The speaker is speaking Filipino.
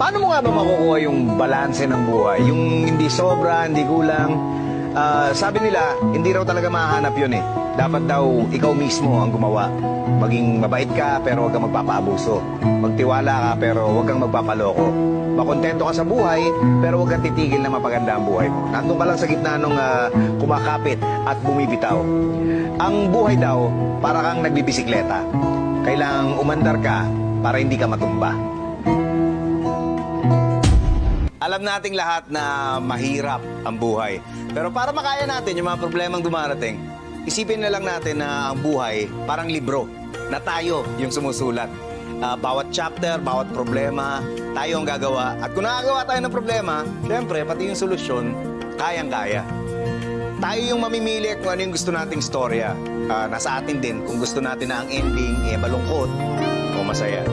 Paano mo nga ba makukuha yung balanse ng buhay? Yung hindi sobra, hindi kulang. Ah, sabi nila, hindi raw talaga mahanap yun eh. Dapat daw ikaw mismo ang gumawa. Maging mabait ka pero huwag kang magpapaabuso. Magtiwala ka pero huwag kang magpapaloko. Makontento ka sa buhay pero huwag kang titigil na mapaganda ang buhay mo. Nandun ka lang sa gitna nung ah, kumakapit at bumibitaw. Ang buhay daw, para kang nagbibisikleta. Kailangang umandar ka para hindi ka matumba. Alam nating lahat na mahirap ang buhay. Pero para makaya natin yung mga problemang dumarating, isipin na lang natin na ang buhay parang libro na tayo yung sumusulat. Ah, bawat chapter, bawat problema, tayo ang gagawa. At kung nakagawa tayo ng problema, syempre, pati yung solusyon, kayang-kaya. Tayo yung mamimili kung ano yung gusto nating storya. Ah, nasa atin din kung gusto natin na ang ending eh, malungkot o masaya.